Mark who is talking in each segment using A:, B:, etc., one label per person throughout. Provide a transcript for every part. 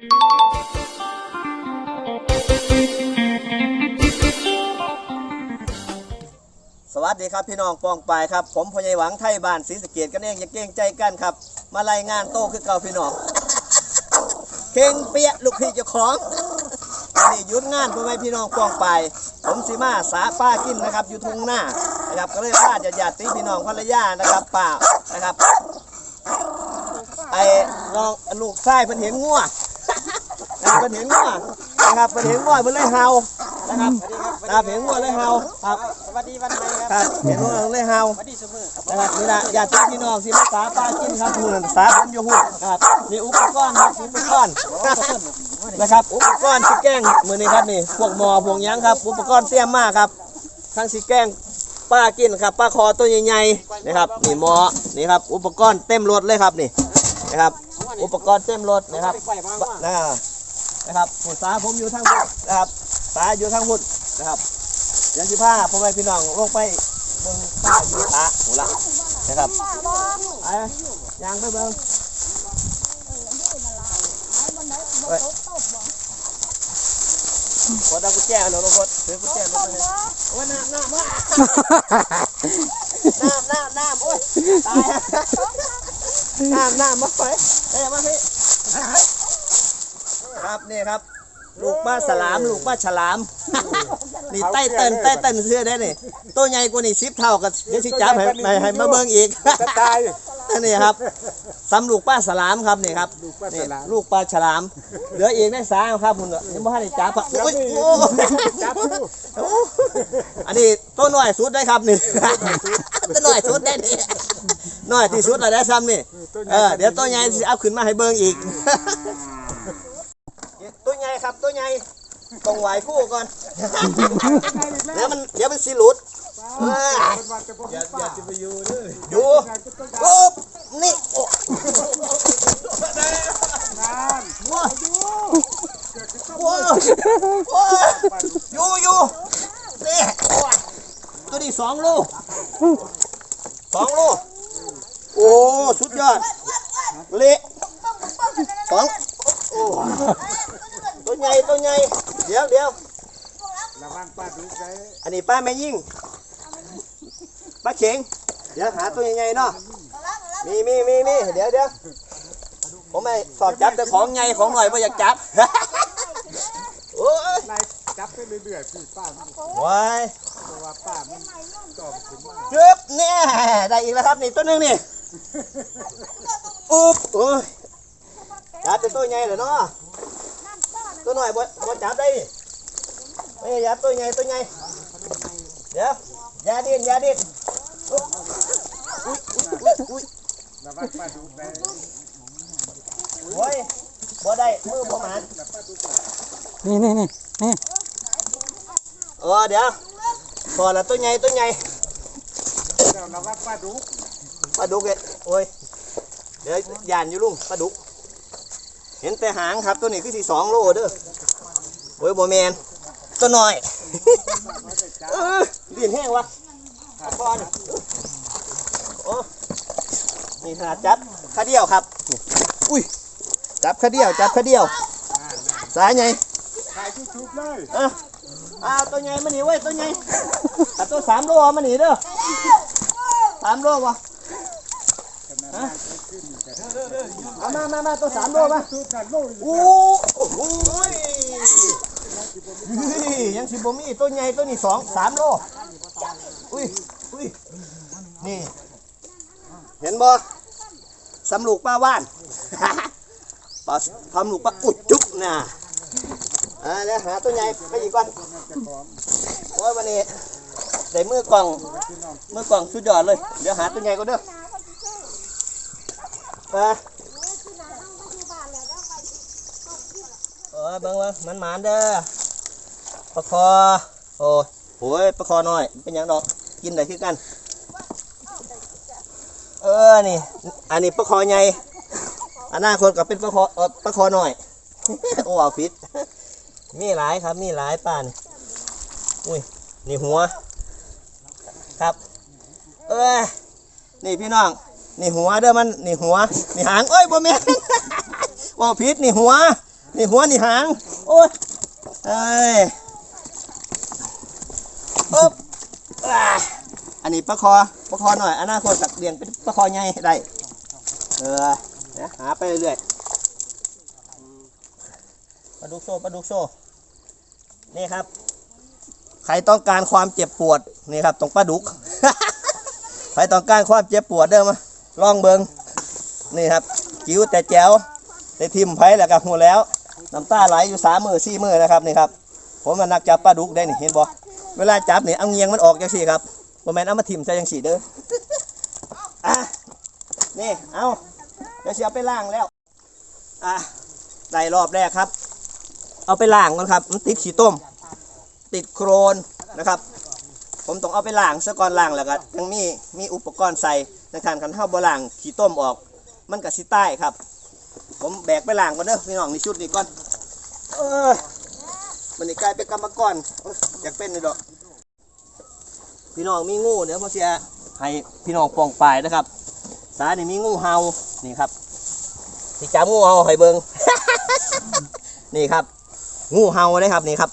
A: สวัสดีครับพี่น้องปองปายครับ ผมพญายหวังไทยบ้านศรีสะเกดกันเองอย่าเกรงใจกันครับ มารายงานโต้คือเก่าพี่น้องเข่งเปียลูกพี่เจ้าของวันนี้หยุดงานพ่อแม่พี่น้องปองปายผมสิมาสาป้ากินนะครับ อยู่ทุ่งหน้านะครับก็เลยพาญาติญาติพี่น้องภรรยานะครับป้านะครับไอ้น้องลูกชายเพิ่นเห็นงัว นะครับเพิ่นเห็นงัวนะครับเพิ่นเห็นงัวเพิ่นเลยเฮานะครับครับเห็นงัวเลยเฮาครับ
B: สวัสดีวันใหม่ครับ
A: เห็นงัวเลยเฮา
B: สวัสดีเสมอ
A: นะครับนี่ละญาติพี่น้องสิมาสาปลากินครับทุนสาผมอยู่หุ่นครับนี่อุปกรณ์ครับอุปกรณ์นะครับอุปกรณ์สิแกล้งมือนี้ครับนี่พวกหมอพวกยังครับ อุปกรณ์เตรียมมากครับทั้งสิแกล้งปลากินครับปลาคอตัวใหญ่ๆนะครับนี่หมอนี่ครับอุปกรณ์เต็มรถเลยครับนี่นะครับอุปกรณ์เต็มรถนะครับนะ นะครับผุดสาผมอยู่ทางพุทธนะครับสาอยู่ทางพุทธนะครับเดี๋ยวสิพาพ่อแม่พี่น้องลงไปเบิ่งป้าอยู่สาหูละนะครับไอ้ยางไปเบิ่งเฮ้ยพอตากุญแจเนาะลูกพดถือกุญแจรถไปเลยโอ้ยน้ำน้ำมาน้ำน้ำน้ำโอ้ยตายน้ำน้ำมาไปเอ้ยมาพี่ ครับนี่ครับ ลูกป้าสลาม ลูกป้าฉลาม นี่ใต้เต้นใต้เต้นเสื้อได้นี่ตัวใหญ่กว่านี่สิบเท่ากับเดี๋ยวสิจับให้ให้ให้มาเบิ่งอีก
B: จะตาย
A: นี่ครับสำลูกป้าสลามครับนี่ครับ
B: ลูกป้า
A: นี่
B: ฉลาม
A: ลูกปลาฉลาม เหลืออีกได้สามครับคุณยังไม่ได้จับครับโอ้ยโอ้
B: จับดู
A: โอ้อันนี้ตัวน้อยสุดได้ครับนี่ตัวน้อยสุดได้นี่น้อยที่สุดแล้วได้ซ้ำนี่เออเดี๋ยวตัวใหญ่สิเอาขึ้นมาให้เบิ่งอีก ตัวใหญ่ครับตัวใหญ่ ต้องไหวคู่ก่อน เดี๋ยวมันเดี๋ยวมันสิหลุดเออ
B: อย่าอย่าจะไปอยู่ด้วย
A: อยู่ปุ๊บนี่โอ้ว้าว้าว้าอยู่อยู่นี่ตัวนี้สองโลสองโลโอ้สุดยอดเละสองโอ้ ตัวใหญ่ตัวใหญ่เดี๋ยวเดี๋ยว
B: ระวังป้าดูใจ
A: อันนี้ป้าแม่ยิ่งป้าเข็งเดี๋ยวหาตัวใหญ่ๆเนาะมีมีมีมีเดี๋ยวเดี๋ยวผมไม่สอบจับแต่ของใหญ่ของหน่อยไม่อยากจับโอ้ย
B: นายจับไปเรื่อยๆพี่ป้ามัน
A: ว้าย
B: ตัวว่าป้ามันตอบถึงว่า
A: จึ๊บเนี่ยได้อีกแล้วครับนี่ตัวหนึงนี่อุ๊บโอ้ยจับเป็นตัวใหญ่เหรอเนาะ ตัวหน่อยบ่บ่จับได้นี่ไม่จับตัวใหญ่ตัวใหญ่เดี๋ยวอย่าดิ้นอย่าดิ้นอุ๊บอุ๊ยอุ๊ยอุ๊ยอุ๊ย
B: ระวังป้าดูใจ
A: โอ้ยบ่ได้มือบ่หมาน
C: นี่นี่นี่นี่
A: เออเดี๋ยวพอละตัวใหญ่ตัวใหญ่
B: เดี๋ยวระวังป้าดู
A: ปลาดุกเอ้ยโอ้ยเดี๋ยวยานอยู่ลุงปลาดุก เห็นแต่หางครับตัวนี้คือสี่สองโลเด้อโอ้ยบ่แมนตัวน้อยเออดินแห้งวะตะกอนโอ้นี่ขนาดจับขาเดียวครับนี่อุ้ย จับขาเดียว จับขาเดียว สายไง
B: ถ่ายชุบๆเลย
A: เอออ้าวตัวใหญ่มันหนีไว้ยตัวใหญ่อะตัวสามโลมันหนีเด้อสามโลวะ เอามามามาตัวสามโลมา
B: ชุบกันโลย
A: โอ้โหยนี่ยังสิบมีตัวใหญ่ตัวนี้สองสามโลอุ้ยอุ้ยนี่ เห็นบ่สำลูกป้าว่านปลาทำลูกป้าอุดจุ๊บน่ะอ่าเดี๋ยวหาตัวใหญ่ไปอีกก่อนโอ้ยวันนี้ได้มือกล่องมือกล่องสุดยอดเลย เดี๋ยวหาตัวใหญ่ก็เด้อ ไปโอ้ยเบิ่งว่ามันหมานเด้อปลาคอ โอ้ยโอ้ยปลาคอน้อย เป็นยังดอก กินได้คือกัน เออ นี่ อันนี้ปลาคอใหญ่อนหน้าคตก็เป็นปลาคอเออปลาคอน้อย โอ้เอาฟิตมีหลายครับ มีหลายป่านอุ้ย นี่หัว ครับ เอ้ย นี่พี่น้อง นี่หัวเด้อมันนี่หัวนี่หางเอ้ยบ่แม่นว่าผิดนี่หัว นี่หัวนี่หางโอ้ยเอ้ยปุ๊บอ่าอันนี้ปลาคอปลาคอหน่อยอนาคตสักเลี้ยงเป็นปลาคอใหญ่ได้เออเดี๋ยหาไปเรื่อยปลาดุกโซ่ปลาดุกโซ่นี่ครับ ใครต้องการความเจ็บปวดนี่ครับตรงปลาดุก ใครต้องการความเจ็บปวดเด้อมา ลองเบิงนี่ครับจิ๋วแต่แจ๋วได้ทิมไผแล้วกับหัวแล้วน้ำตาไหลอยู่สามมือสี่มือนะครับนี่ครับผมมานักจับปลาดุกได้นี่เห็นบ่เวลาจับนี่เอาเงียงมันออกจังสี่ครับบ่แม่นเอามาทิมใส่จังสี่เด้ออะนี่เอาเดี๋ยวสิเอาไปล้างแล้วอะได้รอบแรกครับ เอาไปล้างก่อนครับมันติดขี้ต้ม ติดโครนนะครับ ผมต้องเอาไปล้างซะก่อนล้างแล้วก็ยังมีมีอุปกรณ์ใส่ในการคันเท้าบ่ล้างขี้ต้มออก มันก็สิใต้ครับ ผมแบกไปล้างก่อนเด้อพี่น้องในชุดนี้ก่อนเออมันนี่กลายเป็นกรรมกรอยากเป็นเลยดอก พี่น้องมีงูเดี๋ยวพอเสียให้พี่น้องปองปลายนะครับ สานี่มีงูเห่านี่ครับที่จับงูเห่าให้เบิงนี่ครับ งูเห่าเลยครับนี่ครับ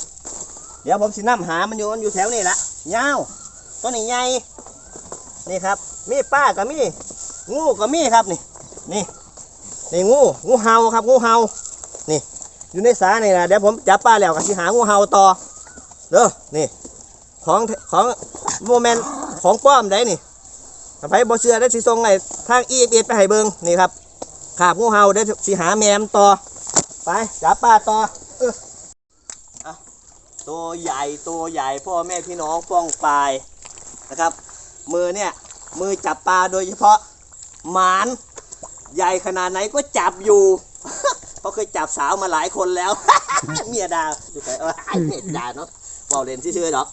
A: เดี๋ยวผมสินํหามันอยู่มันอยู่แถวนี้ละ ยาวตัวนี้ใหญ่นี่ครับ มีป้ากับมีงูกับมีครับนี่นี่นี่งูงูเห่าครับงูเห่านี่ อยู่ในสานี่นะเดี๋ยวผมจับป้าแล้วก็สิหางูเห่าต่อเด้อนี่ ของของโมเมนต์ของป้อมได้นี่ไผบ่เชื่อได้สิส่งไอ้ทางอีเอไปให้เบิงนี่ครับขาบงูเห่าได้สิหาแมมต่อไปจับป้าต่ออ ตัวใหญ่ตัวใหญ่พ่อแม่พี่น้องป้องปลายนะครับ มือเนี่ยมือจับปลาโดยเฉพาะหมานใหญ่ขนาดไหนก็จับอยู่ เพราะเคยจับสาวมาหลายคนแล้ว เมียดาอยู่ไหนเออเมียดาเนาะเบาเล่นชื่อๆดอก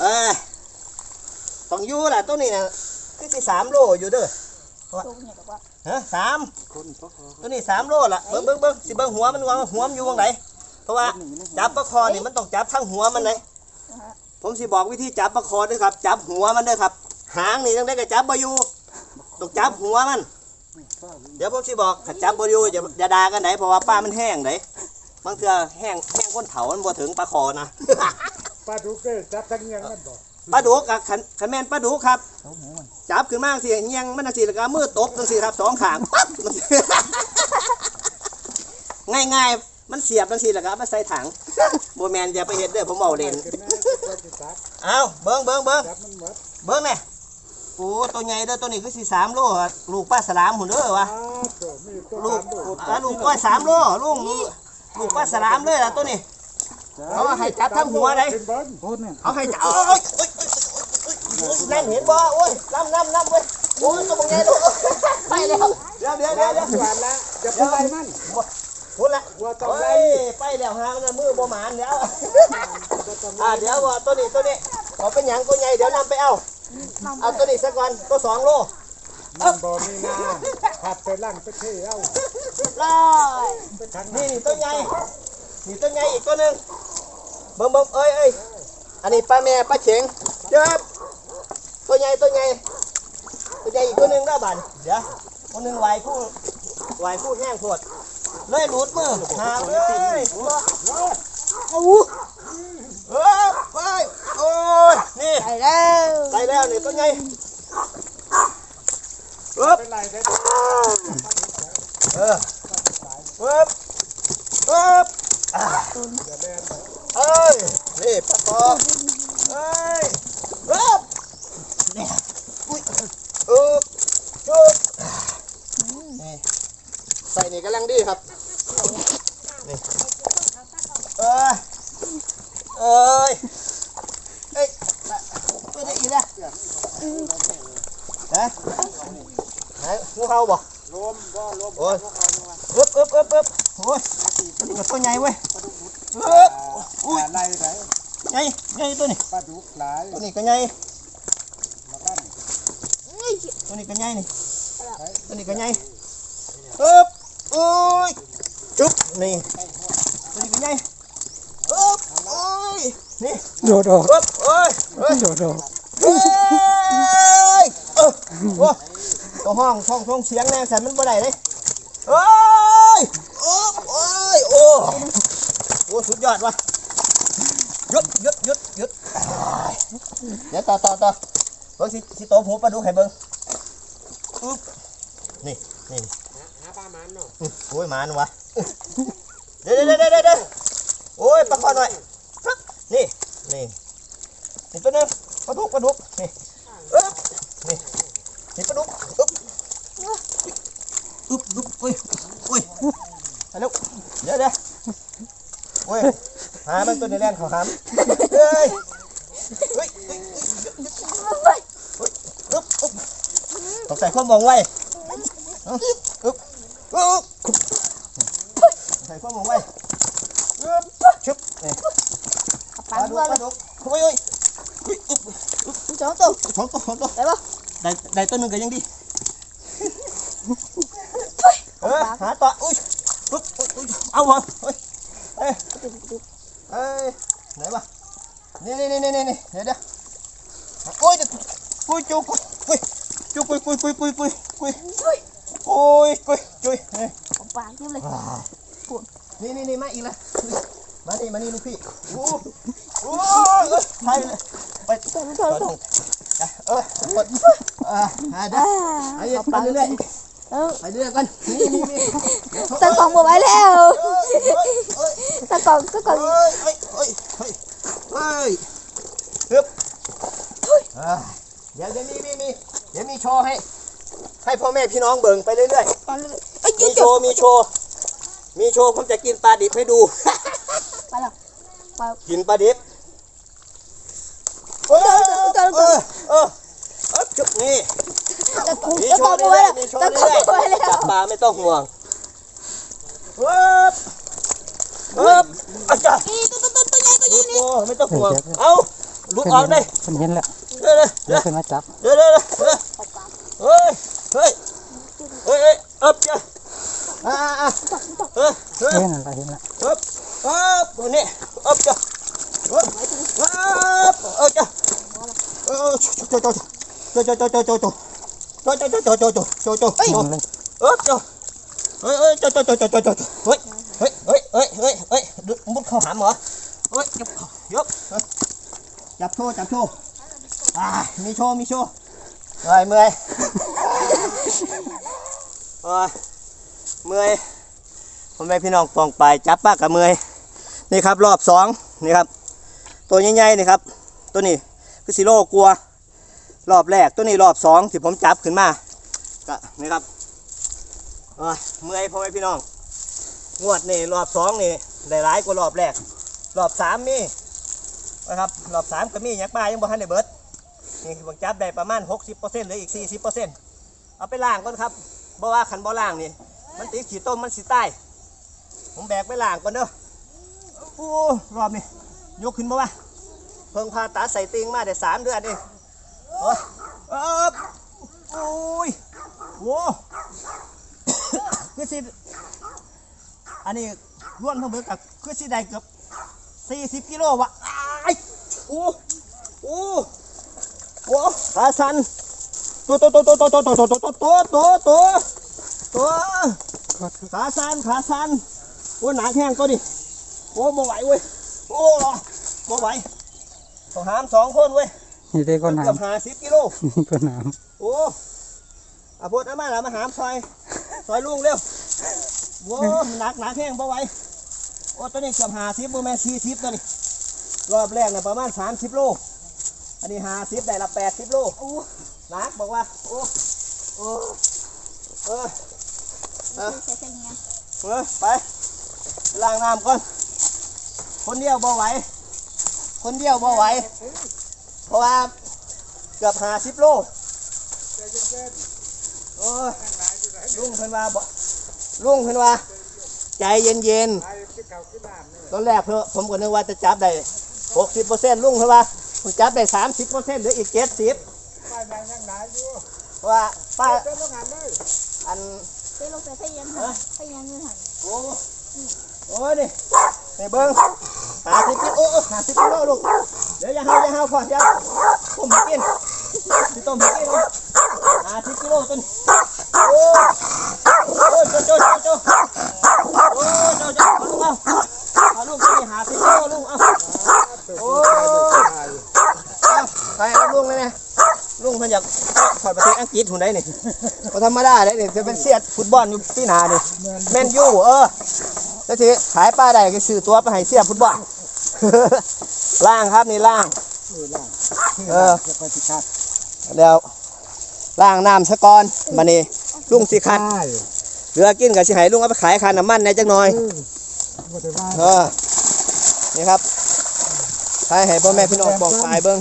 A: เอ้ยต้องอยู่ล่ะตัวนี้นะคือสิสามโลอยู่เด้อ
D: ตู้เนี่ยบอกว่า
A: ฮะสาม
B: คนพวกเขา
A: ตัวนี้สามโลล่ะเบิ้งเบิ้งเบิ้งสิเบิ้งหัวมันว่าหัวมันอยู่ตรงไหน เพราะว่าจับปลาคอนี่มันต้องจับทั้งหัวมันเลยผมสิบอกวิธีจับปลาคอด้วยครับ จับหัวมันด้วยครับ หางนี่ต้องได้ก็จับบ่อยู่ต้องจับหัวมัน เดี๋ยวผมสิบอกถ้าจับบ่อยู่อย่าอย่าด่ากันไหนเพราะว่าป้ามันแห้งไหนบางเทื่อแห้งแห้งก้นเถามันบ่ถึงปลาคอนะ
B: ปลาดุกเอ้ยจับทั้งยังมันบอก
A: ปลาดุกกับขันขันแมนปลาดุกครับจับขึ้นมาสิเงียงมันจังสิแล้วก็เอามือตบจังสิครับสองขางปั๊บมันสิง่ายๆ มันเสียบจังสิแล้วก็เอามาใส่ถังโบแมนอย่าไปเห็ดเด้อผมเอาเล่น
B: ขึ้นมาตัวที่จับ
A: เอาเบิ้งเบิ้งเบิ้ง
B: จับมันหมด
A: เบิ้งเนี่ยโอ้ตัวใหญ่เด้อตัวนี้คือสี่สามโลอะลูกป้าสลามหุ่นเด้อวะ
B: อ้าวตัวมีตัว
A: ลูก
B: สามลูก
A: อ่าลูกป้าสามโลลูกลูกลูกป้าสลามเลยล่ะตัวนี้เอาให้จับทั้งหัวเลย
B: ขึ้นเบิ้ง
C: โอ้เนี่ย
A: เอาให้จับโอ้ยโอ้ยโอ้ยโอ้ยโอ้ยนั่นเห็นบ่โอ้ยน้ำน้ำน้ำเว้ยโอ้ยตัวใหญ่ลูกไปแล้วเดี๋ยวเดี๋ยวเดี๋ยวเดี๋ยว
B: หวานละอย่าไปไล่มัน
A: พูดละ
B: ว่าต้อง
A: เฮ้
B: ไล่
A: ยไปแล้วฮะมันมือบ่หมานเดี๋ยวอ่าเดี๋ยวว่าตัวนี้ตัวนี้เอาเป็นหยังตัวใหญ่เดี๋ยวนำไปเอาเอาตัวนี้สักก่อนตัวสองโล
B: มันบ่มีนาขับไปล่างไปเที่ยว
A: ร้อย
B: ไปทาง
A: นี่นี่ตัวใหญ่นี่ตัวใหญ่อีกตัวหนึ่งเบิ่งเบิ่งเอ้ยเอ้ยอันนี้ปลาแม่ปลาเฉงเจ็บตัวใหญ่ตัวใหญ่ตัวใหญ่อีกตัวหนึ่งได้บันเดี๋ยวตัวหนึ่งไหวผู้ไหวผู้แห้งโพด เลยหลุดมือหาเลยเอาเออไปโอ้ยนี่
D: ไปแล้ว
A: ไปแล้วนี่ตัวใหญ่ปึ๊บ
B: ไปไล่ได้
A: เออปึ๊บปึ๊บ
B: เอ้
A: ยนี่ปลาคอเอ้ยปึ๊บนี่อุ้ยอึ๊บจุ๊บนี่ใส่นี่กำลังดีครับ นี่เอ้ยเอ้ยเอ้ยไม่ได้อีกแล้วนะไหนงูเห่าบ่
B: ลมบ่ลม
A: โอ้ยอึ๊บอึ๊บอึ๊บอึ๊บโอ้ยนี่ก็ตัวใหญ่เว้ย อึ๊บอุ้ย
B: ไล่ไหน
A: ใหญ่ใหญ่ตัวนี้
B: ปลาดุกหลาย
A: ตัวนี้ก็ใหญ่
B: มาบ้าน
A: ตัวนี้ก็ใหญ่นี่ตัวนี้ก็ใหญ่อึ๊บอุ้ยจุ๊บนี่ตัวนี้ก็ใหญ่อึ๊บโอ้ยนี่
C: โดดออก
A: อึ๊บโอ้ยเอ้ย
C: โดดออก
A: เอ้ยเออโอ้ตัวห้องห้องห้องเสียงแน่สันมันบ่ได้เลยเอ้ยอึ๊บโอ้ยโอ้ โอ้สุดยอดว่ะหยุดหยุดหยุดหยุดเดี๋ยวต่อต่อต่อเบิ้งสิสิโตหัวปลาดุกให้เบิ้งอึ๊บนี่นี่
B: หาปลามันเนาะ
A: อื้อโอ้ยหมานวะเดี๋ยวเดี๋ยวเดี๋ยวเดี๋ยวเดี๋ยวโอ้ยปลาคอหน่อยฟึ๊บนี่นี่นี่ตัวหนึงปลาดุกปลาดุกนี่อึ๊บนี่นี่ปลาดุกอึ๊บอึ๊บอึ๊บโอ้ยโอ้ยฮัลโหลเดี๋ยวเดี๋ยว โอ้ยหามันตัวในี้แลนเขาหามเฮ้ยเฮ้ยเฮ้ยเฮ้ยเฮ้ยอึ๊บอึ๊บต้ใส่ความมองไว้เอาอึ๊บอึ๊บอึ๊บใส่ข้อมือไว้อึ๊บชึบนี่
D: ปลา
A: ปลาดุ
D: เบื่
A: ก
D: อ
A: ป
D: เล
A: ลายดุกโอ้ยโอ้ยอุ๊ยอึ๊บ
D: สองตัว
A: สองตัวสองตัว
D: ได้ปะ
A: ได้ได้ตัวหนึ่งก็ยังดีเออหาต่ออุ้ยอุ๊บอุ๊ยอุ๊ยเอาวะเฮ้ยเอ้ยเอ้ยไหนวะนี่นี่นี่นี่นี่นี่เดี๋ยวเดี๋ยวโอ้ยเดี๋ยวปุยจุกปุยจุกปุยปุยปุยปุยปุยปุยโอ้ยปุยจุยเอ้ย
D: เอาปลาเทียบเลย
A: นี่นี่นี่มาอีกแล้วมานี่มานี่ลูกพี่โอ้โหไปเลยไป
D: ตัวตัวตัว
A: เออเออเอออ่าอ่าเดี๋ยวไปเรื่อยไปเรื่อย
D: เออ
A: ไปเรื่อยกันนี่นี่นี่
D: ตะกองมาไว้แล้ว
A: เอ้ยเอ้ย
D: ตะกองตะกอง
A: เอ้ยเอ้ยเอ้ยเอ้ยเอ้ยฮึบอ่าเดี๋ยวเดี๋ยวมีมีมีเดี๋ยวมีโชว์ให้ให้พ่อแม่พี่น้องเบิ่งไปเรื่อย
D: ปลาเลยเอ้ย
A: ๆ
D: เดี๋
A: มี
D: ยว
A: โชว์มีโชว์ มีโชว์ผมจะกินปลาดิบให้ดู
D: ปลาละปลา
A: กินปลาดิบเออเออเออเออจุดนี่
D: ตะกอง
A: มี
D: ตะ
A: โช
D: กอง
A: ว์
D: มาไว้
A: เรื่อย
D: แล้ว
A: ๆมีโชว์
D: ตะกอง
A: เรื่อย
D: มาไว้แล้ว
A: ๆจับปลาไม่ต้องห่วงเอ๊บเอ๊บอาจารย์
D: นี่ตัวตัวตัวตัวใหญ่ตัวใหญ่
A: โอ้ไม่ต้องห่วง เอาลุกออกได้
C: คนเห็นแล้ว
A: เดี๋ยวเดี๋ยว
C: เดี๋ยวขึ้นมาจับ
A: เดี๋ยวเดี๋ยวเดี๋ยวเฮ้ยเฮ้ยเฮ้ยเฮ้ยเอ๊บจ้ะอ่าอ่าเฮ้ยเฮ้ย
C: เห็นอะไรเห็นแล้
A: อ๊บอ๊บตัวนี้เอ๊บจ้ะเอ๊บเอ๊บเอ๊บจ้ะเออโจโจโจโจโจโจโจโจโจโจโจโจโจโจโจโจโจเฮ้ย
C: มันเลย
A: เอ๊บจ้ะเฮ้ยเฮ้ยโจโจโจโจโจโจเฮ้ยเฮ้ยเฮ้ยเฮ้ยเฮ้ยเฮ้ยมุดเข้าหามเหรอเฮ้ยยกยกจับโชว์จับโชว์อ่ามีโชว์มีโชว์เมื่อยเมื่อยโอ้ยเมื่อย พ่อแม่พี่น้องปองไปจับปากกับเมื่อยนี่ครับรอบสองนี่ครับ ตัวใหญ่ๆนี่ครับ ตัวนี้คือสิโลกลัว รอบแรกตัวนี้รอบสองที่ผมจับขึ้นมาก็นี่ครับเมื่อยพ่อแม่พี่น้องงวดนี่รอบสองนี่ได้หลายกว่ารอบแรก รอบสามมีนะครับรอบสามก็มียักษ์ปลายังบ่ทันได้เบิดนี่ผมจับได้ประมาณ 60%เหลืออีก 40%เอาไปล้างก่อนครับบ่ว่าขันบ่ล้างนี่มันติดขี้ต้มมันสิตาย ผมแบกไปล้างก่อนเด้อโอ้รอบนี้ยกขึ้นบ่วะเพิ่งพาตัดใส่ติงมาได้สามเดือนเองโอ้ยเอ๊บโอ้ยโว้คือสิอันนี้ร่วนทั้งเบิดกับคือสิได้เกือบสี่สิบกิโลวะอ้ายโอ้โอ้โอ้ขาสันตัวตัวตัวตัวตัวตัวตัวตัวตัวตัวตัวตัวขาสันขาสัน โอ้หนักแห้งตัวดิโอ้บ่ไหวเว้ยโอ้บ่ไหวต้องหามสองคนเว้ย
C: นี่ได้ก้น
A: เกือบ
C: น้ำ
A: ห้าสิบกิโล
C: นี่ก้นน้
A: โอ้อาพูดอามาละมาหามซอยซอยลุงเร็วโว้หนักหนักแห้งบ่ไหวโอ้ตัวนี้เกือบห้าสิบบ่แม่นสี่สิบตัวนี้รอบแรกเนี่ยประมาณ30โลอันนี้50ได้ละ80โลโอ้นักบอกว่าโอ้โอ้เออเออ
D: ใส่ใส่เงี้ย
A: เออไป ล้างน้ำก่อนคนเดียวบ่ไหว คนเดียวบ่ไหว เพราะว่าเกือบ50โลโอ้ยลุงเพิ่นว่าบ่ลุงเพิ่นว่า ใจเย็น
B: ไอ้ที่เขาขึ้นน้ำนี่
A: ๆตอนแรกเพิ่นผมก็นึกว่าจะจับได้60%ลุงเพิ่นว่าผมจับได้30%เหลืออีก70
B: ปลายังยังหนาอยู่
A: เพราะว่าป้า
B: เต้นต้องงานเลย
A: อัน
D: ไปลงใส่ใส่ยังหันใส่ยังเงินหัน
A: โอ้ โอ้ยนี่นี่เบิ้งหาสิบกิโลหาสิบกิโลลูก เดี๋ยวอย่าเฮาอย่าเฮาพออย่าต้มให้กินสิต้มให้กินหาสิบกิโลต้นโอ้ยโอ้โจ้โจ้โจโจโอ้ยเจ้าเจ้าเอาลุงเอาเอาลุงจะมีหาสิบกิโลลุงเอาโอ้เอาไปเอาลุงเลยนะลุงเพิ่นอยากถอดประเทศอังกฤษหุ่นได้นี่ก็ธรรมดาได้นี่จะเป็นเสียดฟุตบอลอยู่ปีหน้านี่แมนยูเออ แล้วทีขายป้าได้ก็ซื้อตัวไปให้เสียฟุตบอลล่างครับนี่ล่าง เออ
B: แล้วก็สิคัด
A: เดี๋ยวล่างน้ำสะกอนมานี่ลุงสิคัด
B: ใช่
A: เหลือกินกับสิให้ลุงเอาไปขายค่าน้ำมันในจักหน่อย
B: บ่ได้ว่า
A: เออนี่ครับขายให้พ่อแม่พี่น้องบอกปลายเบิ้ง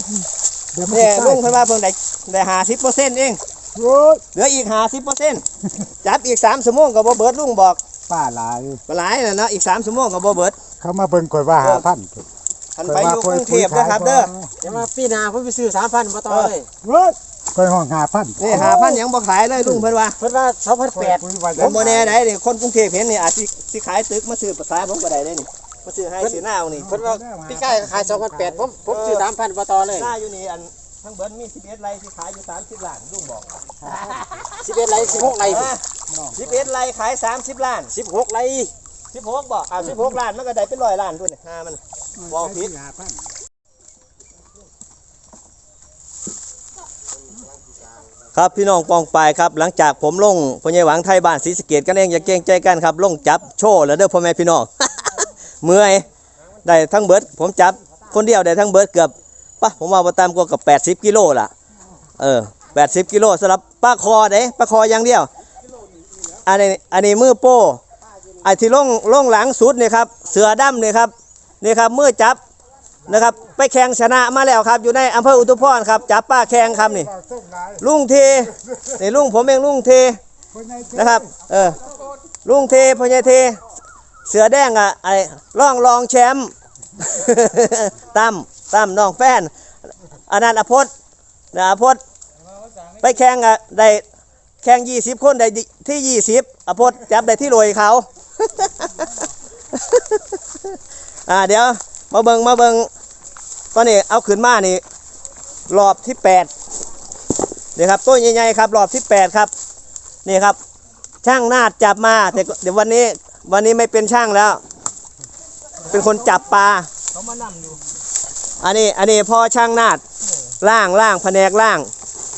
B: เดี๋ยวมัน
A: เนี่ย
B: สิ
A: ลุงเพิ่นว่าเพิ่นได้ได้หาสิบเปอร์เซ็นต์เอง
B: โอ้ย
A: เหลืออีกหาสิบเปอร์เซ็นต์จับอีกสามชั่วโมงกับบ่เบิดลุงบอก
B: ป้าหลาย
A: บ่หลายนะเนาะอีกสามชั่วโมงกับบ่เบิด
B: เขามาเบิ่งข่อยว่า5,000
A: ทันไปอยู่กรุงเทพนะครับเด้อ
E: อย่ามาปีหน้าผมไปซื้อสามพันมาต่อเลย
B: เฮ้ยข่อยห้อง5,000
A: นี่หาพันยังบ่ขายเลยลุงเพิ่นว่า
E: เพิ่นว่าสองพันแปด
B: คุยว่า
A: ผมบ่แน่ได้นี่คนกรุงเทพเห็นนี่อาจสิสิขายตึกมาซื้อภาษาผมก็ได้เด้นี่มาซื้อให้ซื้อหน้าเอานี่
E: เพิ่นว่าพี่ใกล้ขายสองพันแปดผมผมซื้อสามพันมาต่อเลย
A: หน้าอยู่นี่อัน ทั้งเบิดมี11ไร่ที่ขายอยู่30ล้านลุงบอก
E: สิบเอ็ดไรสิบหกไร
A: 11ไร่ขาย30ล้าน
E: สิบหกไร
A: 16บ่อ่า16ล้านมันก็ได้เป็น100ล้านพุ่นนี่หามันบ่ผิดครับพี่น้องปองปายครับหลังจากผมลงพญายหวังไทยบ้านศรีสะเกดกันเองอย่าเกรงใจกันครับลงจับโชว์แล้วเด้อพ่อแม่พี่น้องเมื่อยได้ทั้งเบิดผมจับคนเดียวได้ทั้งเบิดเกือบ ปะผมว่าประตามกว่ากับ80กิโลล่ะ เออ80กิโลสำหรับปลาคอเด้ปลาคออย่างเดียว อันนี้อันนี้มือโป้ไอ้ที่ล่องล่องหลังสุดเนี่ยครับเสือดำนี่ยครับนี่ครับมือจับนะครับ ไปแข่งชนะมาแล้วครับ อยู่ในอำเภออุทุพรครับจับป้าแข่งครับนี่ลุงเทนี่ลุงผมเองลุงเทนะครับ เออลุงเทพญเท เสือแดงอะไอ้ร่องรองแชมป์ตั้มตั้มน้องแฟน อันนั้นอภพนะอภพไปแข่งอะได้แข่งยี่สิบคนได้ที่ยี่สิบอภพจับได้ที่รวยเขาอ่าเดี๋ยวมาเบิงมาเบิงตอนนี้เอาขึ้นมานี่รอบที่แปดนี่ครับตัวใหญ่ๆครับ รอบที่8ครับนี่ครับ ช่างนาดจับมาแต่เดี๋ยววันนี้วันนี้ไม่เป็นช่างแล้ว เป็นคนจับปลาเขามานั่งอยู่ อันนี้อันนี้พ่อช่างนาดล่างล่างแผนกล่าง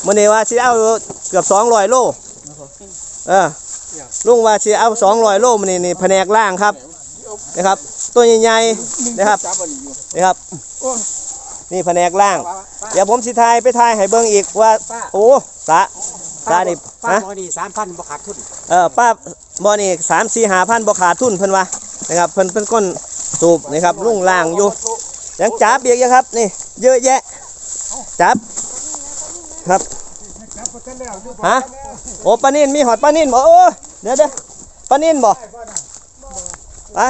A: มันนี้ว่าสิเอาเกือบ200โลเออลุงว่าสิเอา200โลมันนี่นี่แผนกล่างครับนะครับ ตัวใหญ่ๆนะครับนี่ครับนี่แผนกล่าง เดี๋ยวผมสิทายไปทายให้เบิ่งอีกว่า โอ้สะสะนี่
E: ป้า
A: ฮะ
E: บอนี่สามพันบ่ขาดทุน
A: เออป้าบ่นี่สามสี่หาพันบ่ขาดทุนเพิ่นว่านะครับเพิ่นเป็นคนสูบนี่ครับลุงล่างอยู่ ยังจับเบียกอยู่ครับ นี่ เยอะแยะ จับครับฮะโอ้ปลานินมีหอดปลานินบ่โอ้เดี๋ยวเดี๋ยวปลานินบ่ไป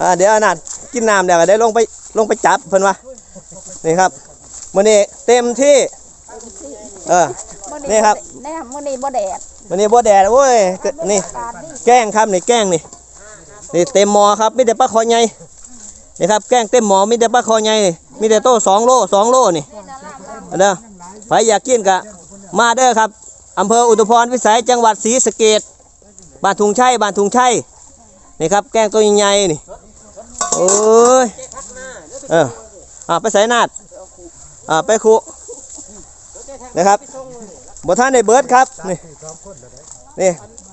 A: อ่าเดี๋ยวอนัดกินน้ำเดี๋ยวได้ลงไปลงไปจับเพิ่นว่านี่ครับมื้อนี้เต็มที่เออนี่ครับ
D: แน่มื้อนี้บ่แดด
A: วันนี้บ่แดดโอ้ยก็นี่
D: อากาศดี
A: แกล้งครับนี่แกล้งนี่นี่เต็มหมอครับมีแต่ปลาคอใหญ่ นี่ครับแกงเต็มหมอมีแต่ปลาคอใหญ่นี่มีแต่โตสองโลสองโลนี่เด้อใครอยากกินกะมาเด้อครับอำเภออุทุพรวิสัยจังหวัดศรีสะเกษบ้านทุงชัยบ้านทุงชัยนี่ครับแกงตัวใหญ่ๆนี่โอ้ยเอออ่าไปใส่นาดอ่าไปคุนะครับบ่ท่านในเบิร์ดครับนี่นี่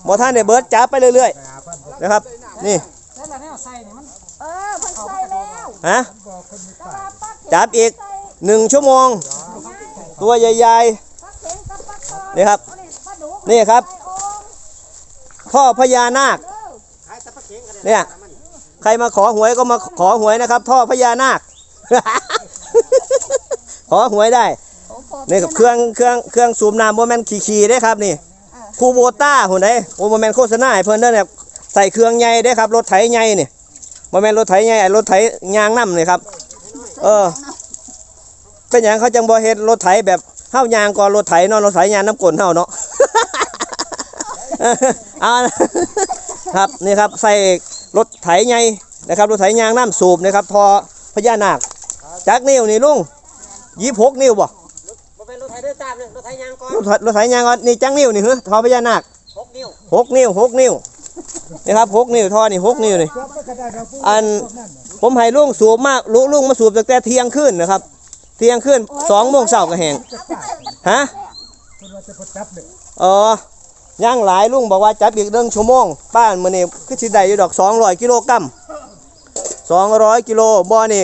A: บ่ท่านในเบิร์ดจับไปเรื่อยๆนะครับนี่
C: เราเนี่ยใส่เนี่ยมัน
D: เออเพิ่นใส่แล้ว
A: ฮะ
D: แต่ว่าปักเข็ม
A: จับอีก
D: ใส่
A: หนึ่งชั่วโมง ตัวใหญ่
D: ปักเข็มกับปักคอ
A: ๆนี่ครับ
D: มื้อนี้ปลาดุก
A: นี่ครับ
D: ใส่โอ่ง
A: พ่อพญานาค
D: เด้อ
E: ขายแต่ปลาเข็งกัน
A: เนี่ย ใครมาขอหวยก็มาขอหวยนะครับท่อพญานาค ขอหวยได้
D: โอ้พ่อ
A: นี่กับเครื่องเครื่องเครื่องสูบน้ำโมเมนขี่ๆได้ครับนี่คูโบต้าหุ่นไดโอ้โมเมนโฆษณาให้เพิ่นเด้อเนี่ยใส่เครื่องใหญ่ได้ครับรถไถใหญ่นี่โมเมนรถไถใหญ่ไอ้รถไถยางน้ำนี่ครับ เออ เป็นอย่างเขาจังบ่เฮ็ดรถไถแบบเฮายางก่อนรถไถเนาะรถไถยางน้ำกลนเฮาเนาะเอาครับนี่ครับใส่รถไถใหญ่นะครับรถไถยางน้ำสูบนะครับทอพญานาคจักนิ้วนี่ลุงยี่หกนิ้วบ่
E: บ่เป็นรถไถเด้อตามเลยรถไถยางก่อน
A: รถไถรถไถยางอ่อนนี่จังนิ้วนี่เหรอทอพญานาค
E: หกนิ้ว
A: หกนิ้วหกนิ้ว นี่ครับหกนิ้วท่อนี่หกนิ้วนี่อันผมให้ลุงสูบมากลุลุงมาสูบตั้งแต่เที่ยงคืนนะครับ เที่ยงคืนสองโมงเช้าก็แห้งฮะ
B: เอ
A: อย่างหลายลุงบอกว่าจับอีกเรื่องชั่วโมงป้านมือนี้คือสิได้อยู่ดอก200กิโลกรัม200กิโลบ่นี่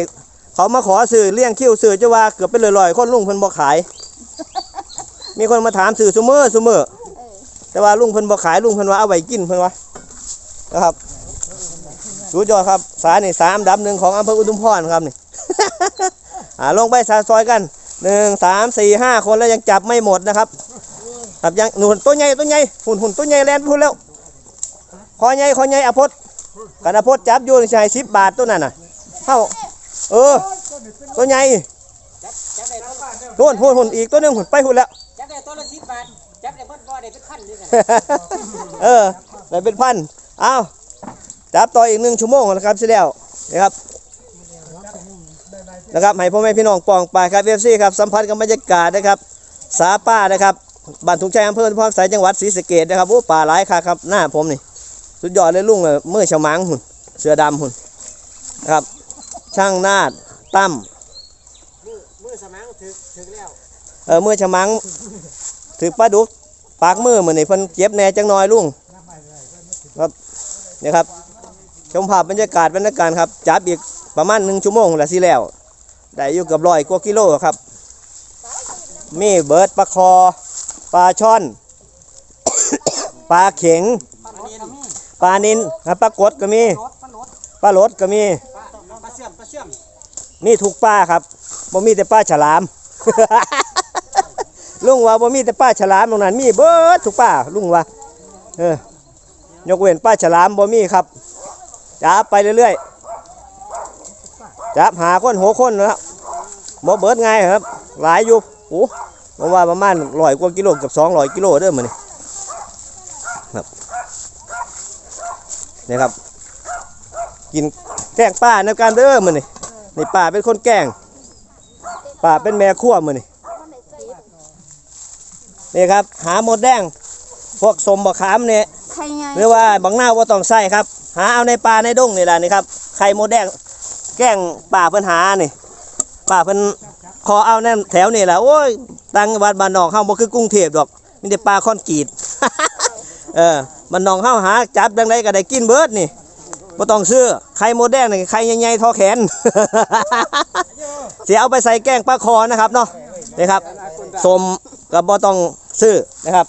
A: เขามาขอซื้อเลี้ยงคิ้วซื้อจะว่าเกือบเป็นร้อยๆคนลุงเพิ่นบ่ขาย มีคนมาถามซื้อซุมื้อซุมื้อแต่ว่าลุงเพิ่นบ่ขายลุงเพิ่นว่าเอาไว้กินเพิ่นว่า นะครับสุดยอดครับ สายนี่สามอันดับหนึ่งของอำเภออุทุมพรครับนี่อ่าลงไปซาซอยกันหนึ่งสามสี่ห้าคนแล้วยังจับไม่หมดนะครับครับยังหนุนตัวใหญ่ตัวใหญ่หุ่นหุ่นตัวใหญ่แลนพูดแล้วคอใหญ่คอใหญ่อภพกันอภพจับอยู่ในชายสิบบาทตัวนั้นน่ะเท่าเออตัวใหญ่
E: จับจับได้ตัว
A: หุ่นหุ่นหุ่นอีกตัวหนึงหุ่นไปหุ่นแล้ว
E: จับได้ตัวละ10บาทจับได้เบิดบ่ได้เป็นพันนี่กัน
A: เออได้เป็นพัน อ้าวจับต่ออีกหนึ่งชั่วโมงนะครับเสร็จแล้วนะครับนะครับให้พ่อแม่พี่น้องปองไปครับเอฟซีครับสัมผัสกับบรรยากาศนะครับ สาป้านะครับบ้านทุกชัยอำเภอพรสายจังหวัดศรีสะเกษนะครับโอ้ป่าหลายค่ะครับหน้าผมนี่สุดยอดเลยลุงเลยมือฉมังหุ่นเสือดำหุ่นนะครับ ช่างนาดตั้ม
E: มือมือสมังถึกถึกแล้ว
A: เออมือฉมังถือปลาดุกปากมือเหมือนนี่เพิ่นเจ็บแหน่จังน้อยลุงครับ นี่ครับ ชมภาพบรรยากาศบรรยากาศครับจับอีกประมาณหนึ่งชั่วโมงละสิแล้ว ได้อยู่เกับร้อยกว่ากิโลครับ มีเบิร์ดปลาคอ ปลาช่อน ปลาเข็ง ปลานินครับปลากดก็มี ปลาลดก็มี
E: ปลาเชื่อมปลาเสื่อม
A: มีทุกปลาครับบ่มีแต่ปลาฉลามลุงว่าบ่มีแต่ปลาฉลามตรงนั้นมีเบิดทุกปลาลุงว่าเออ ยกเว้นปลาฉลามบ่มีครับจับไปเรื่อยๆจับหาคนหกคนนะครับบ่เบิดง่ายครับ หลายอยู่โอ้ผมว่าประมาณร้อยกว่ากิโลกับสองร้อยกิโลเด้อมื้อนี้ครับนี่ครับ กินแกงป้าในการเด้อมื้อนี้นี่ป้าเป็นคนแกงป้าเป็นแม่ครัวมือนี่นี่ครับ หาหมดแดง พวกสมบะขามเนี่ย
D: ใครไง
A: หรือว่าบางหน้าว่าต้องใส่ครับ หาเอาในป่าในดงนี่แหละนี่ครับไข่หมดแดงแกล้งป่าเพิ่นหานี่ป่าเพิ่นขอเอาแน่นแถวนี่แหละโอ้ยตังวัดบ้านนอกเฮาบ่คือกรุงเทพดอกมีแต่ป่าคอนกรีตเออบ้านนอกเฮาหาจับดังไดก็ได้กินเบิดนี่บ่ต้องซื้อไข่หมดแดงนี่ไข่ใหญ่ๆเท่อแขนสิเอาไปใส่แกงปลาคอนะครับเนาะนี่ครับสมกับบ่ต้องซื้อนะครับ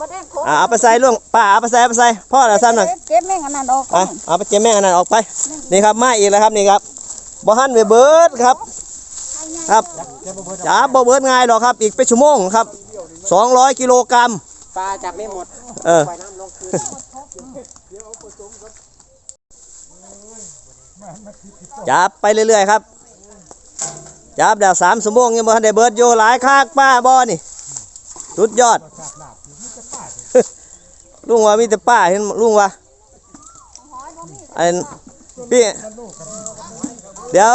D: มาแดงโค
A: อ่าเอาไปใส่ล่วงป้าเอาไปใส่เอาไปใส่พ่อแล้วซ้ำหน่อย
D: เก็บแม่งอันนั้นออก
A: อะเอาไปเจมแม่งอันนั้นออกไปนี่ครับมาอีกแล้วครับนี่ครับบ่หันไปเบิดครับ ครับจ้าบ่เบิดง่ายหรอกครับ อีกเป็นชั่วโมงครับ200กิโลกรัม
E: ปลาจับไม่หมด
A: เออ
E: ปล่อยน้ำลงคืน
A: จับไปเรื่อยๆครับจับแล้วสามชั่วโมงยังบ่ทันได้เบิดอยู่หลายคากป้าบ่นี่สุดยอด ลุงว่ามีแต่ป้าเห็นลุงว่าอันพี่เดี๋ยว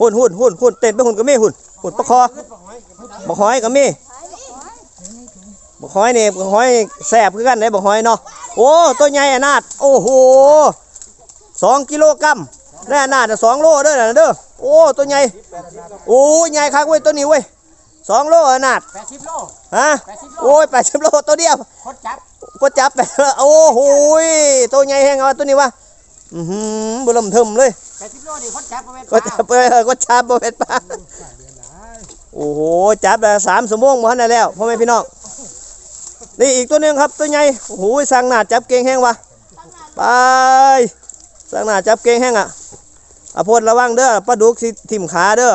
A: หุ่นหุ่นหุ่นหุ่นเต้นไปหุ่นก็มีหุ่นหุ่นประคอบักหอยก็มีบกหอยนี่บกหอยแสบคือกันไหนบักหอยเนาะโอ้ตัวใหญ่อนาดโอ้โหสองกิโลกรัมแน่นาดสองโลเด้อนะเด้อโอ้ตัวใหญ่โอ้ใหญ่คักเว้ยตัวนี้เว้ย สองโลอะนาด
E: 80โล
A: ฮะ
E: 80โล
A: โอ้ยแปดสิบโลตัวเดียว
E: คนจับ
A: ก็จับไปแล้วโอ้โหยตัวใหญ่แห้งเอาตัวนี้วะอือหือบุลมเทิมเลย
E: 80โลนี่คนจับบ่แม่นป
A: ก็
E: ลา
A: จับไปเออก็จับบ่เป็นปลาโอ้โหจับได้สามสมงมาได้แล้วพ่อแม่พี่น้องนี่อีกตัวหนึงครับตัวใหญ่โอ้โหสั่งหน้าจับเก่งแห้งวะไปสั่งหน้าจับเก่งแห้งอะอาพดระวังเด้อปลาดุกสิทิ่มขาเด้อ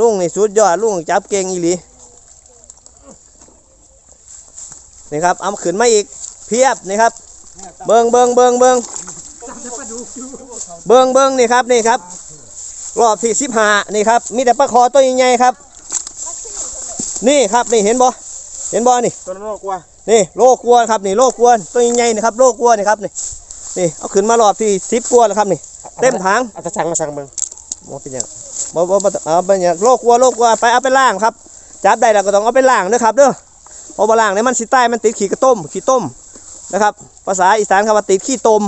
A: ลุงนี่สุดยอดลุงจับเก่งอีหลีนี่ครับเอาขึ้นมาอีกเพียบนี่ครับ เบิงเบิงเบิงเบิงเบิงเบิงนี่ครับนี่ครับ รอบที่สิบห้านี่ครับ มีแต่ปลาคอตัวใหญ่ๆครับ นี่ครับนี่เห็นบ่เห็นบ่นี่
E: ตัวโลกว่า
A: นี่โลกลัวครับนี่โลกลัวตัวใหญ่ๆนี่ครับโลกลัวนี่ครับนี่นี่เอาขึ้นมารอบที่สิบกลัวแล้วครับนี่ เต็มถัง
E: เอาตะสั่งมาสั่งเบิ่ง
A: บ่เป็นหยังบ่บ่บ่เอาเป็นยังโลกลัวโลกลัวไปเอาไปล่างครับ จับได้แล้วก็ต้องเอาไปล่างด้อครับเด้อเพราะว่าล่างเนี่ยมันสิใต้มันติดขี้กระต้มขี้ต้มนะครับ ภาษาอีสานคำว่าติดขี้ตม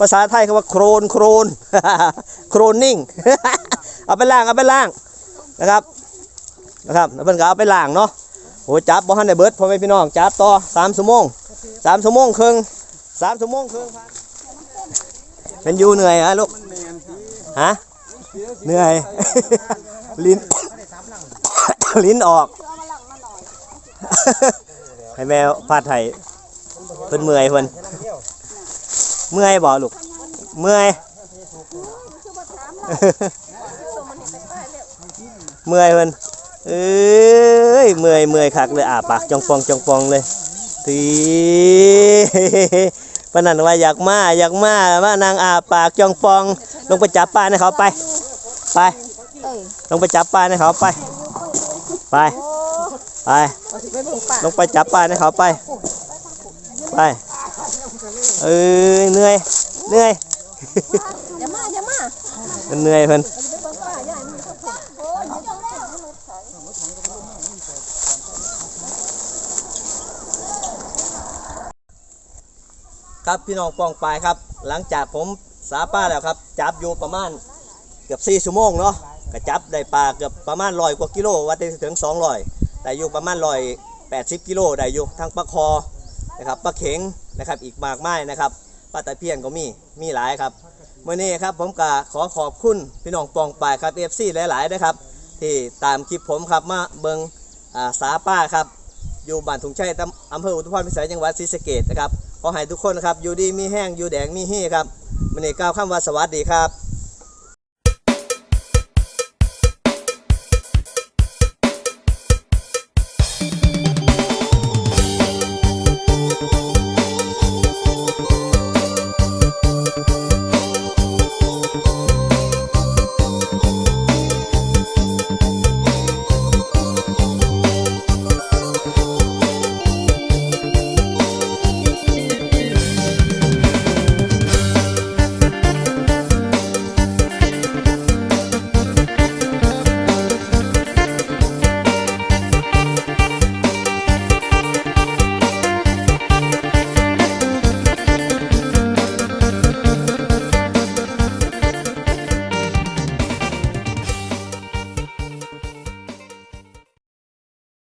A: ภาษาไทยคำว่าโครนโครนโครนนิ่งเอาไปล่างเอาไปล่างนะครับนะครับแล้วเพิ่อนก็เอาไปล่างเนาะโอ้จับบ่ทันได้เบิร์ดพ่อแม่พี่น้องจับต่อ3ชั่วโมง3ชั่วโมงครึ่ง3ชั่วโมงครึ่งเป็นยูเหนื่อยฮะลูก ฮะเหนื่อย ลิ้น ลิ้นออก ให้แมวพาดไทยเพิ่นเมื่อยเพิ่นเมื่อยบ่ลูกเมื่อยเมื่อยเพิ่นเอ้ยเมื่อยเมื่อยคักเลยอ่าปากจองปองจองปองเลยที ปานนันว่าอยากมาอยากมามานางอาปากจองปอง ลงไปจับปลาให้เขาไป ไป
D: เอ้ย
A: ลงไปจับปลาให้เขาไป ไป ไป ลงไปจับปลาให้เขาไป ไป เอ้ยเหนื่อย เหนื่อย
D: อย่ามาอย่ามา
A: มันเหนื่อยเพิ่น ครับพี่น้องปองปลายครับ หลังจากผมสาป้าแล้วครับ จับอยู่ประมาณเกือบ4ชั่วโมงเนาะก็จับได้ปลาเกือบประมาณร้อยกว่ากิโลว่าได้ถึง200ได้อยู่ประมาณร้อยแปดสิบกิโลได้อยู่ทั้งปลาคอนะครับปลาเข็งนะครับอีกมากมายนะครับปลาตะเพียนก็มีมีหลายครับมื่อนี้ครับผมก็ขอขอบคุณพี่น้องปองปลายครับเอฟซีหลายๆนะครับที่ตามคลิปผมครับมาเบิงสาป้าครับอยู่บ้านถุงชัยอำเภออุทุพรพิสัยจังหวัดศรีสะเกษนะครับ ขอให้ทุกคนครับ อยู่ดีมีแห้งอยู่แดงมีเฮครับมันนี้กล่าวคำว่าสวัสดีครับ